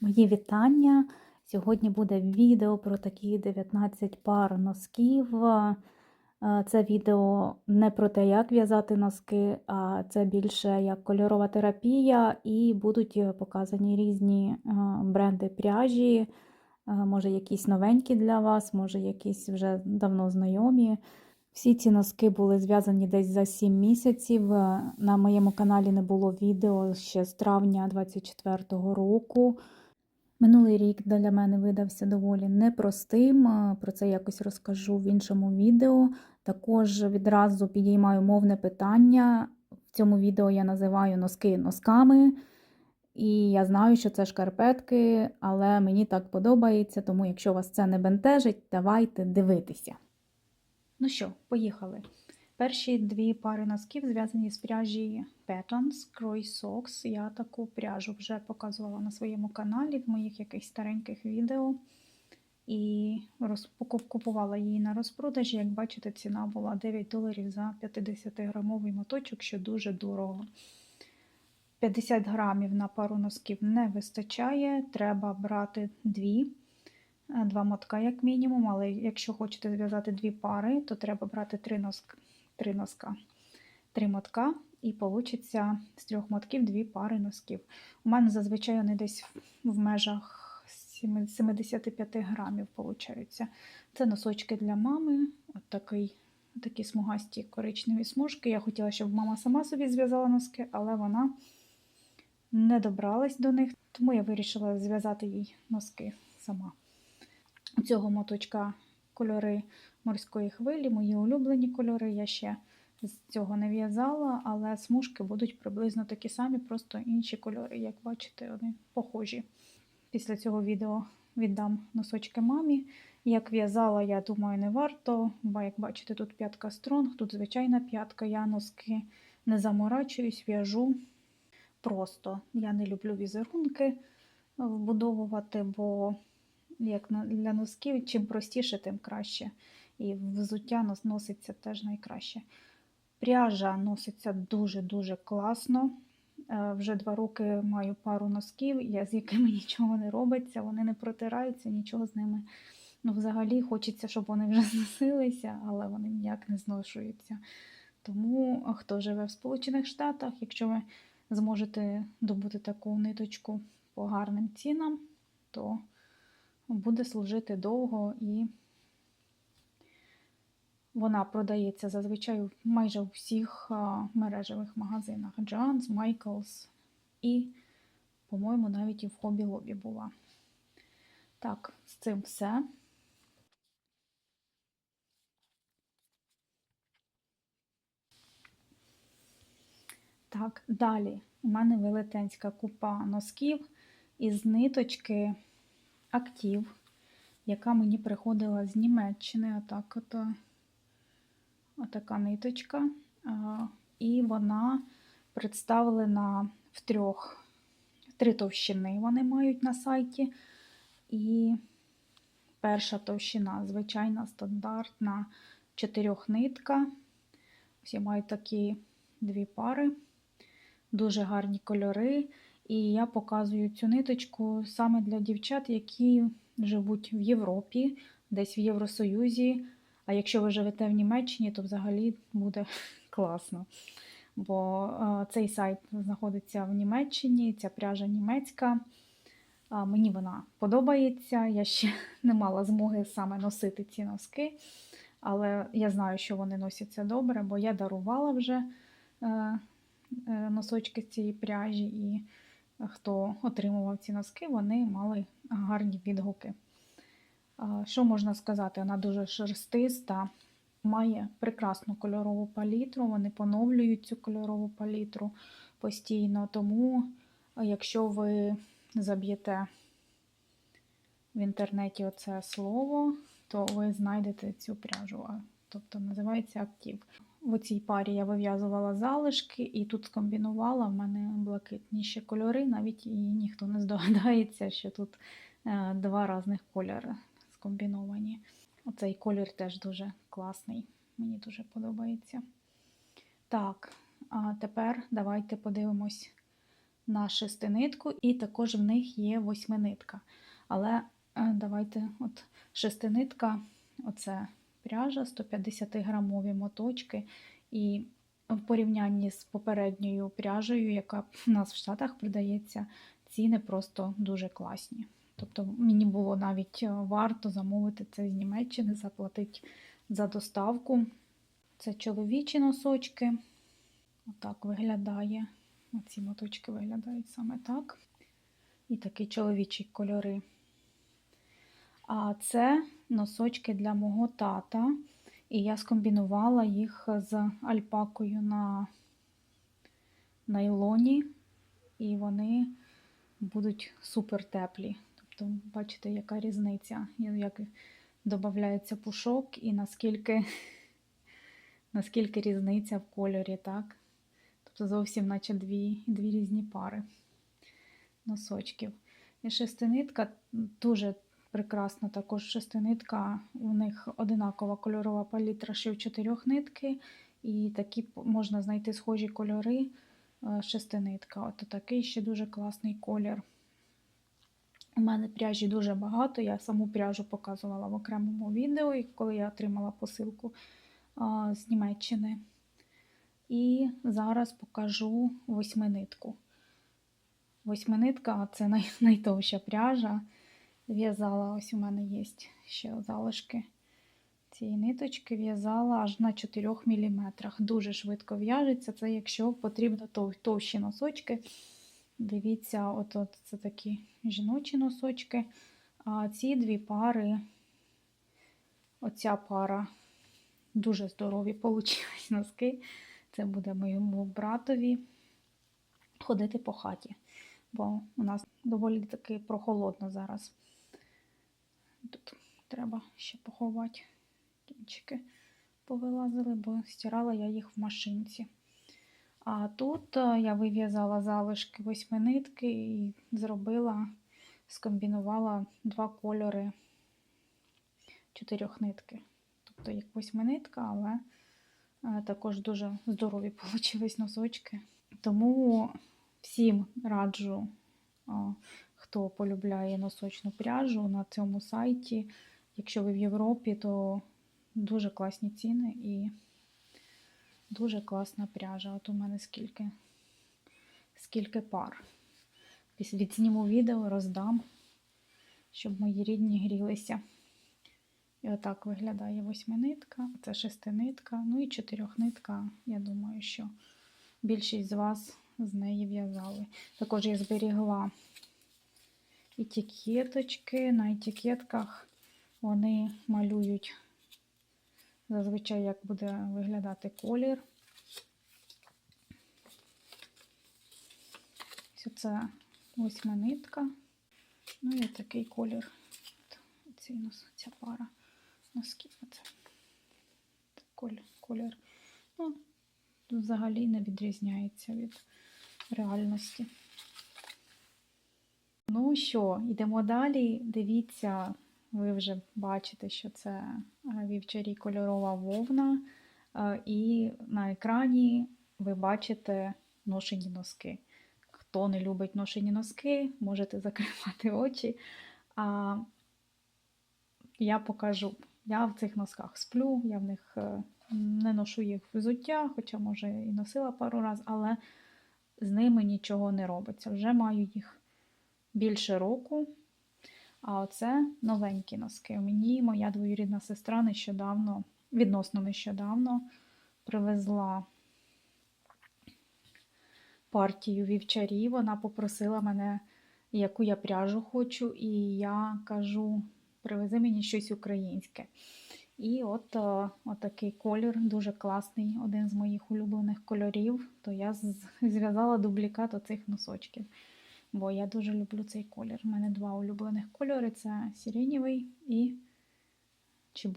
Мої вітання. Сьогодні буде відео про такі 19 пар носків. Е, Це відео не про те, як в'язати носки, а це більше як кольорова терапія, і будуть е, показані різні е, бренди пряжі, може якісь новенькі для вас, може якісь вже давно знайомі. Всі ці носки були зв'язані десь за 7 місяців. На моєму каналі не було відео ще з травня 24-го року. Минулий рік для мене видався доволі непростим. Про це якось розкажу в іншому відео. Також відразу підіймаю мовне питання. В цьому відео я називаю носки носками. І я знаю, що це шкарпетки, але мені так подобається, тому якщо вас це не бентежить, давайте дивитися. Ну що, поїхали. Перші дві пари носків зв'язані з пряжі Patterns Croy Socks. Я таку пряжу вже показувала на своєму каналі в моїх якихось стареньких відео. І купувала її на розпродажі. Як бачите, ціна була 9 доларів за 50-грамовий моточок, що дуже дорого. 50 грамів на пару носків не вистачає, треба брати дві. Е, Два мотка, як мінімум, але якщо хочете зв'язати дві пари, то треба брати три, носк... три носка, три мотка, і вийде з трьох мотків дві пари носків. У мене зазвичай вони десь в межах 75 грамів получаються. Це носочки для мами, от такий, такі смугасті коричневі смужки. Я хотіла, щоб мама сама собі зв'язала носки, але вона не добралась до них, тому я вирішила зв'язати їй носки сама. У цього моточка кольори морської хвилі, мої улюблені кольори. Я ще з цього не в'язала, але смужки будуть приблизно такі самі, просто інші кольори. Як бачите, вони похожі. Після цього відео віддам носочки мамі. Як в'язала, я думаю, не варто, бо як бачите, тут п'ятка стронг, тут звичайна п'ятка. Я носки не заморачуюсь, в'яжу просто. Я не люблю візерунки вбудовувати, бо як для носків, чим простіше, тим краще. І взуття носиться теж найкраще. Пряжа носиться дуже-дуже класно. Е, Вже два роки маю пару носків, я, з якими нічого не робиться, вони не протираються, нічого з ними. Ну, взагалі хочеться, щоб вони вже зносилися, але вони ніяк не зношуються. Тому хто живе в Сполучених Штатах, якщо ви зможете добути таку ниточку по гарним цінам, то буде служити довго і вона продається зазвичай майже у всіх мережевих магазинах. John's, Michaels і, по-моєму, навіть і в Hobby Lobby була. Так, з цим все. Так, далі. У мене велетенська купа носків із ниточки Актив, яка мені приходила з Німеччини. Отак от, е, отака ниточка. І вона представлена в трьох, три товщини вони мають на сайті. І перша товщина, звичайна, стандартна чотирьохнитка. Всі мають такі дві пари, дуже гарні кольори. І я показую цю ниточку саме для дівчат, які живуть в Європі, десь в Євросоюзі. А якщо ви живете в Німеччині, то взагалі буде класно. Бо е, цей сайт знаходиться в Німеччині, ця пряжа німецька. Мені вона подобається. Я ще не мала змоги саме носити ці носки, але я знаю, що вони носяться добре, бо я дарувала вже е, е, носочки з цієї пряжі, і хто отримував ці носки, вони мали гарні відгуки. Що можна сказати? Вона дуже шерстиста, має прекрасну кольорову палітру, вони поновлюють цю кольорову палітру постійно. Тому, якщо ви заб'єте в інтернеті оце слово, то ви знайдете цю пряжу. Тобто називається актив. В цій парі я вив'язувала залишки і тут скомбінувала. В мене блакитніші кольори, навіть і ніхто не здогадається, що тут е, два різних кольори скомбіновані. Оцей колір теж дуже класний, мені дуже подобається. Так, а тепер давайте подивимось на шестинитку, і також в них є восьминитка. Але е, давайте, от шестинитка, оце пряжа, 150 грамові моточки. І в порівнянні з попередньою пряжею, яка в нас в Штатах продається, ціни просто дуже класні. Тобто мені було навіть е, варто замовити це з Німеччини, заплатити за доставку. Це чоловічі носочки. Отак виглядає. Оці моточки виглядають саме так. І такі чоловічі кольори. А це носочки для мого тата. І я скомбінувала їх з альпакою на найлоні, і вони будуть супер теплі. Тобто, бачите, яка різниця, як додається пушок і наскільки, наскільки різниця в кольорі, так? Тобто зовсім наче дві, дві різні пари носочків. І шестинитка дуже прекрасна також шестинитка. У них одинакова кольорова палітра ще в чотирьох нитки, і такі можна знайти схожі кольори е, шестинитка. От такий ще дуже класний колір. У мене пряжі дуже багато. Я саму пряжу показувала в окремому відео, коли я отримала посилку а, з Німеччини. І зараз покажу восьминитку. Восьминитка це най, найтовща пряжа. В'язала, ось у мене є ще залишки цієї ниточки, в'язала аж на 4 мм. Дуже швидко в'яжеться. Це якщо потрібно тов, товщі носочки. Дивіться, от, от це такі жіночі носочки. А ці дві пари, оця пара дуже здорові получились носки. Це буде моєму братові ходити по хаті, бо у нас доволі таки прохолодно зараз. Тут треба ще поховати. Кінчики повилазили, бо стирала я їх в машинці. А тут е, я вив'язала залишки восьминитки і зробила, скомбінувала два кольори чотирьох нитки. Тобто як восьминитка, але е, також дуже здорові вийшли носочки. Тому всім раджу, е, хто полюбляє носочну пряжу на цьому сайті. Якщо ви в Європі, то дуже класні ціни і дуже класна пряжа. От у мене скільки, скільки пар. Відсніму відео, роздам, щоб мої рідні грілися. І отак виглядає восьминитка, це шестинитка, ну і чотирьохнитка. Я думаю, що більшість з вас з неї в'язали. Також я зберігла етикеточки. На етикетках вони малюють зазвичай, як буде виглядати колір. Ось це восьминитка. Ну і такий колір. Цей нос, ця пара. Оце. Колір, колір. Ну, взагалі не відрізняється від реальності. Ну що, йдемо далі. Дивіться, ви вже бачите, що це е, вівчарі кольорова вовна, е, і на екрані ви бачите ношені носки. Хто не любить ношені носки, можете закривати очі. А я покажу. Я в цих носках сплю, я в них е, не ношу їх взуття, хоча, може, і носила пару разів, але з ними нічого не робиться. Вже маю їх більше року. А оце новенькі носки. Мені моя двоюрідна сестра нещодавно, відносно нещодавно, привезла партію вівчарів. Вона попросила мене, яку я пряжу хочу, і я кажу: привези мені щось українське. І от, от такий колір, дуже класний, один з моїх улюблених кольорів. То я зв'язала дублікат оцих носочків бо я дуже люблю цей колір. У мене два улюблених кольори це сиренєвий і чи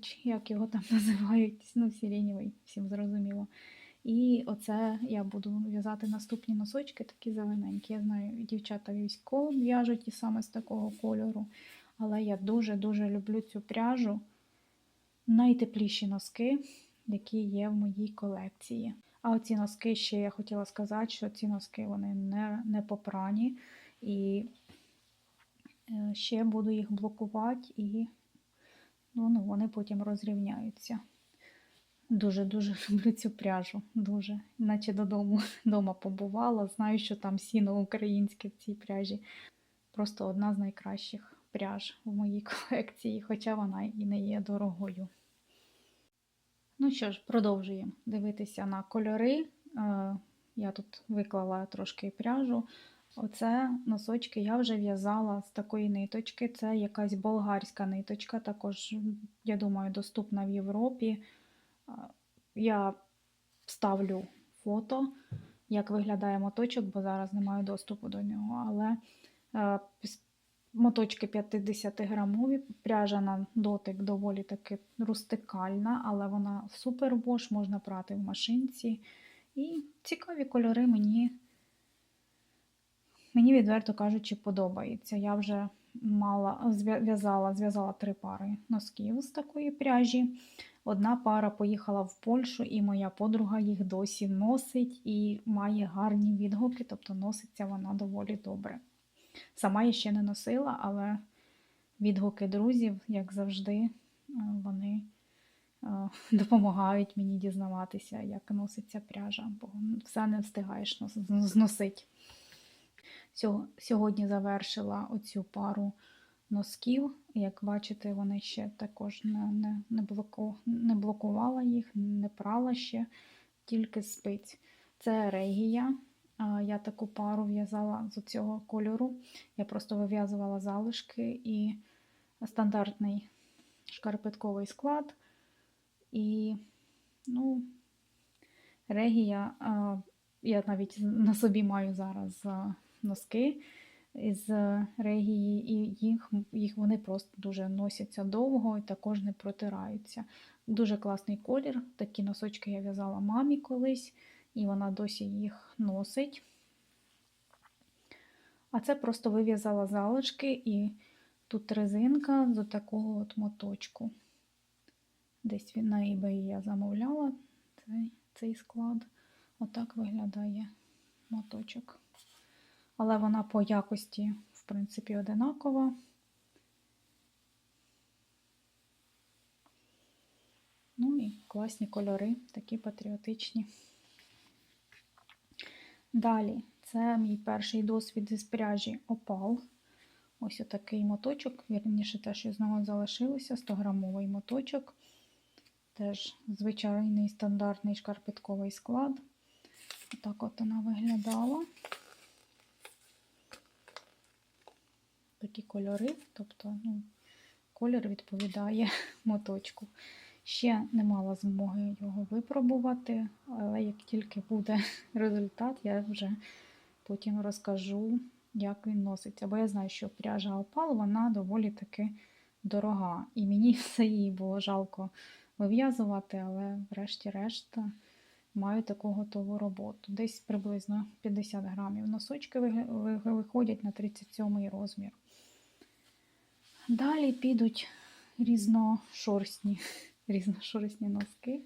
чи як його там називають. Ну, сиренєвий, всім зрозуміло. І оце я буду в'язати наступні носочки, такі зелененькі. Я знаю, дівчата військово в'яжуть і саме з такого кольору. Але я дуже-дуже люблю цю пряжу. Найтепліші носки, які є в моїй колекції. А оці носки ще я хотіла сказати, що ці носки вони не, не попрані. І е, ще буду їх блокувати, і ну, ну, вони потім розрівняються. Дуже-дуже люблю цю пряжу. Дуже. Наче додому дома побувала. Знаю, що там сіно українське в цій пряжі. Просто одна з найкращих пряж в моїй колекції, хоча вона і не є дорогою. Ну що ж, продовжуємо дивитися на кольори. Е, Я тут виклала трошки пряжу. Оце носочки я вже в'язала з такої ниточки. Це якась болгарська ниточка, також, я думаю, доступна в Європі. Е, Я вставлю фото, як виглядає моточок, бо зараз не маю доступу до нього. Але е, моточки 50 грамові, пряжа на дотик доволі таки рустикальна, але вона супер вош, можна прати в машинці. І цікаві кольори мені, мені відверто кажучи, подобається. Я вже мала, зв'я- в'язала, зв'язала три пари носків з такої пряжі. Одна пара поїхала в Польщу, і моя подруга їх досі носить і має гарні відгуки, тобто носиться вона доволі добре. Сама я ще не носила, але відгуки друзів, як завжди, е, вони е, допомагають мені дізнаватися, як носиться пряжа, бо все не встигаєш нос- зносити. Сьогодні завершила оцю пару носків. Як бачите, вони ще також не, не, не, блоку, не блокувала їх, не прала ще, тільки спиць. Це регія. Я таку пару в'язала з цього кольору. Я просто вив'язувала залишки і стандартний шкарпетковий склад. І, ну, регія, я навіть на собі маю зараз носки із регії, і їх, їх вони просто дуже носяться довго і також не протираються. Дуже класний колір. Такі носочки я в'язала мамі колись, і вона досі їх носить. А це просто вив'язала залишки, і тут резинка з такого от моточку. Десь на eBay я замовляла цей, цей склад. Отак виглядає моточок. Але вона по якості, в принципі, одинакова. Ну і класні кольори, такі патріотичні. Далі, це мій перший досвід із пряжі Опал. Ось отакий моточок, вірніше те, що з нього залишилося, 100-грамовий моточок. Теж звичайний стандартний шкарпетковий склад. Отак от вона виглядала. Такі кольори, тобто ну, колір відповідає моточку. Ще не мала змоги його випробувати, але як тільки буде результат, я вже потім розкажу, як він носиться. Бо я знаю, що пряжа опал вона доволі таки дорога. І мені все її було жалко вив'язувати, але врешті-решт маю таку готову роботу. Десь приблизно 50 грамів. Носочки ви- ви- виходять на 37 розмір. Далі підуть різношорстні, різношорстні носки,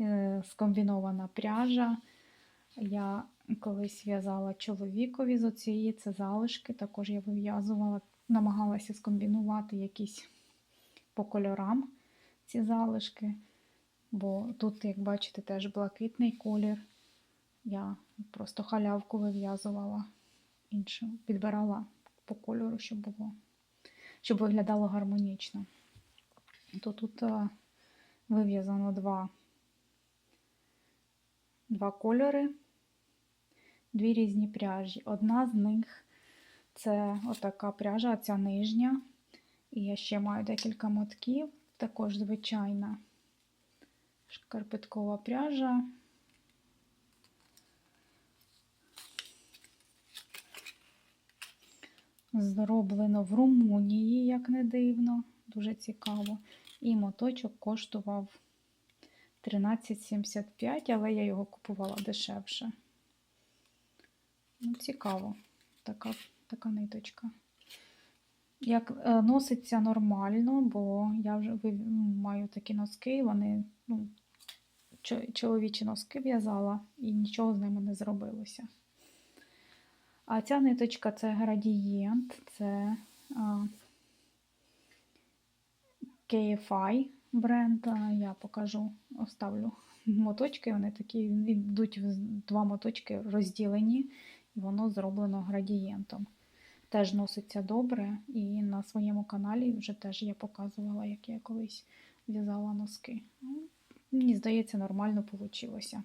е, скомбінована пряжа. Я колись в'язала чоловікові з оцієї це залишки. Також я вив'язувала, намагалася скомбінувати якісь по кольорам ці залишки. Бо тут, як бачите, теж блакитний колір. Я просто халявку вив'язувала іншим, підбирала по кольору, щоб було, щоб виглядало гармонічно. То тут е, вив'язано два, два кольори, дві різні пряжі. Одна з них це отака пряжа, ця нижня. І я ще маю декілька мотків, також звичайна шкарпеткова пряжа. Зроблено в Румунії, як не дивно, дуже цікаво. І моточок коштував 13,75, але я його купувала дешевше. Ну, цікаво, така, така ниточка. Як е, носиться нормально, бо я вже маю такі носки, вони ну, чо- чоловічі носки в'язала і нічого з ними не зробилося. А ця ниточка це градієнт, це а, KFI бренд. Я покажу, оставлю моточки. Вони такі йдуть два моточки розділені, і воно зроблено градієнтом. Теж носиться добре, і на своєму каналі вже теж я показувала, як я колись в'язала носки. Ну, Мені здається, нормально вийшло.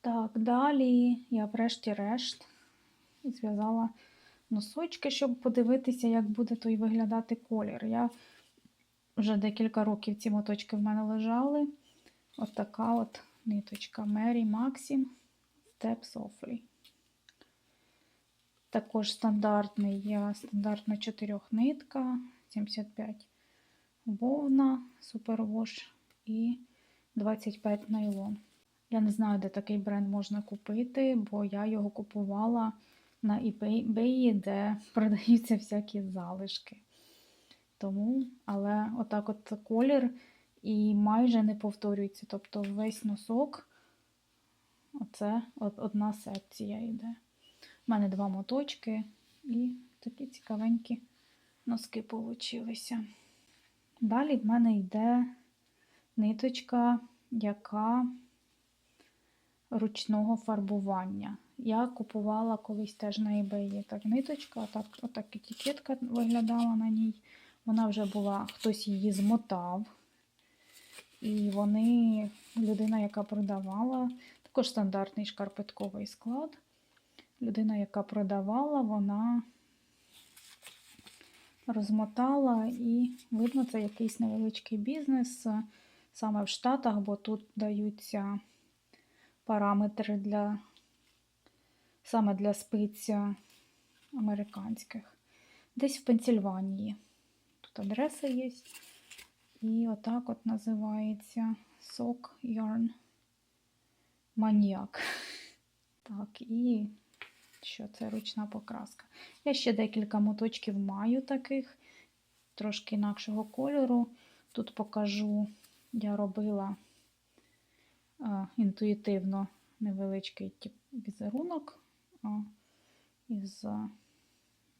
Так, далі я врешті-решт зв'язала носочки, щоб подивитися, як буде той виглядати колір. Я вже декілька років ці моточки в мене лежали. От от ниточка Mary Maxim Step Softly. Також стандартний є стандартна чотирьохнитка, 75 вовна, супервош і 25 найлон. Я не знаю, де такий бренд можна купити, бо я його купувала на eBay, де продаються всякі залишки. Тому, але отак от колір і майже не повторюється. Тобто весь носок, оце одна секція йде. У мене два моточки і такі цікавенькі носки получилися. Далі в мене йде ниточка, яка ручного фарбування. Я купувала колись теж на eBay так ниточка, отак, отак етикетка виглядала на ній. Вона вже була, хтось її змотав. І вони, людина, яка продавала, також стандартний шкарпетковий склад. Людина, яка продавала, вона розмотала і видно, це якийсь невеличкий бізнес саме в Штатах, бо тут даються параметри для саме для спиць американських. Десь в Пенсільванії. Тут адреса є. І отак от називається Sock Yarn Maniac. Так, і що це ручна покраска. Я ще декілька моточків маю таких, трошки інакшого кольору. Тут покажу, я робила а, інтуїтивно невеличкий візерунок а, із а,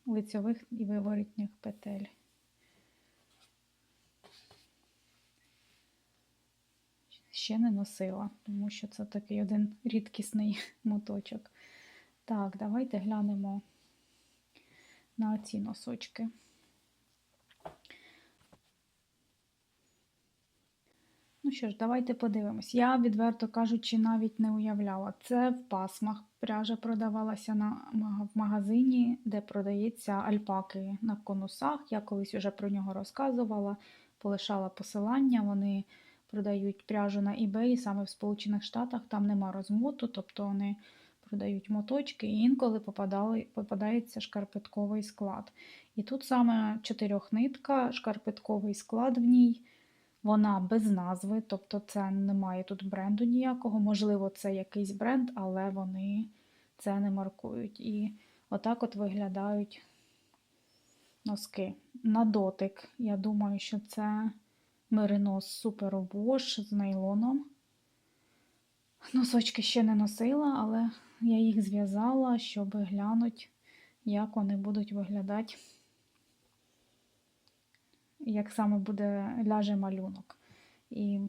лицьових і виворотніх петель. Ще не носила, тому що це такий один рідкісний моточок. Так, давайте глянемо на ці носочки. Ну що ж, давайте подивимось. Я, відверто кажучи, навіть не уявляла. Це в пасмах пряжа продавалася на, в магазині, де продається альпаки на конусах. Я колись вже про нього розказувала, полишала посилання. Вони продають пряжу на eBay, саме в Сполучених Штатах, там нема розмоту, тобто вони продають моточки, і інколи попадали, попадається шкарпетковий склад. І тут саме чотирьохнитка, шкарпетковий склад в ній, вона без назви, тобто це немає тут бренду ніякого. Можливо, це якийсь бренд, але вони це не маркують. І отак от виглядають носки. На дотик, я думаю, що це меринос Super Wash з нейлоном. Носочки ще не носила, але я їх зв'язала, щоб глянути, як вони будуть виглядати, як саме буде ляже малюнок. І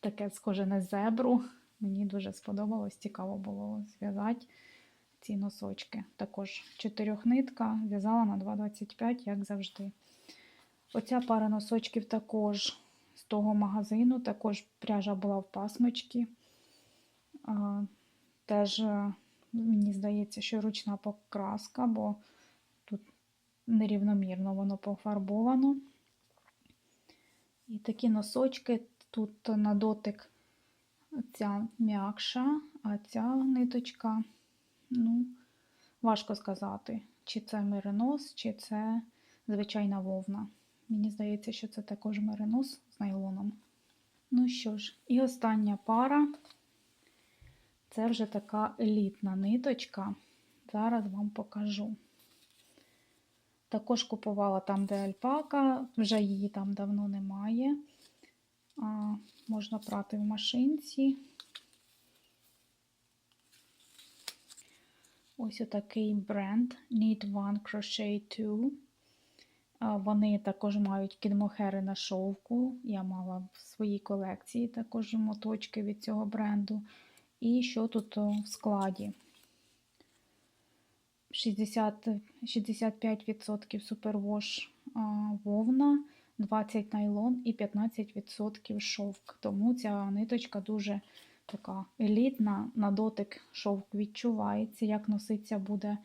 таке схоже на зебру. Мені дуже сподобалось, цікаво було зв'язати ці носочки. Також чотирьохнитка, в'язала на 2,25, як завжди. Оця пара носочків також з того магазину, також пряжа була в пасмочці. Теж, е, мені здається, що ручна покраска, бо тут нерівномірно воно пофарбовано. І такі носочки, тут на дотик ця м'якша, а ця ниточка, ну, важко сказати, чи це меринос, чи це звичайна вовна. Мені здається, що це також меринос з найлоном. Ну що ж, і остання пара. Це вже така елітна ниточка. Зараз вам покажу. Також купувала там, де альпака, вже її там давно немає. А, можна прати в машинці. Ось отакий бренд Knit One Crochet 2. Вони також мають кідмохери на шовку. Я мала в своїй колекції також моточки від цього бренду. І що тут в складі? 60, 65% супервош вовна, 20 найлон і 15% шовк. Тому ця ниточка дуже така елітна, на дотик шовк відчувається. Як носиться буде,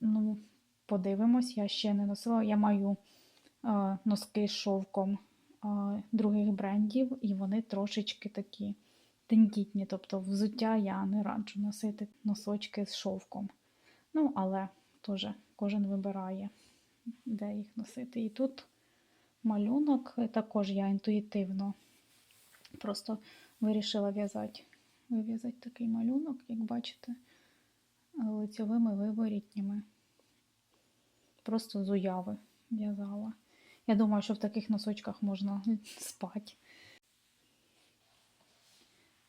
ну, подивимось, я ще не носила. Я маю а, носки з шовком а, других брендів, і вони трошечки такі тендітні. Тобто взуття я не раджу носити носочки з шовком. Ну, але теж кожен вибирає, де їх носити. І тут малюнок, е, також я інтуїтивно просто вирішила в'язати. Вив'язати такий малюнок, як бачите, лицьовими виворітніми. Просто з уяви в'язала. Я думаю, що в таких носочках можна спати.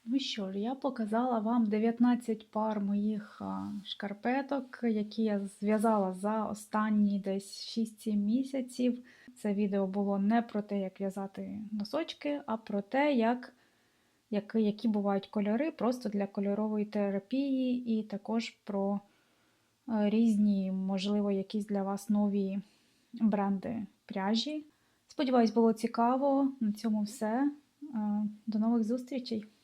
Ну що ж, я показала вам 19 пар моїх шкарпеток, які я зв'язала за останні десь 6-7 місяців. Це відео було не про те, як в'язати носочки, а про те, як, як, які бувають кольори просто для кольорової терапії, і також про е, різні, можливо, якісь для вас нові бренди пряжі. Сподіваюсь, було цікаво. На цьому все. Е, До нових зустрічей!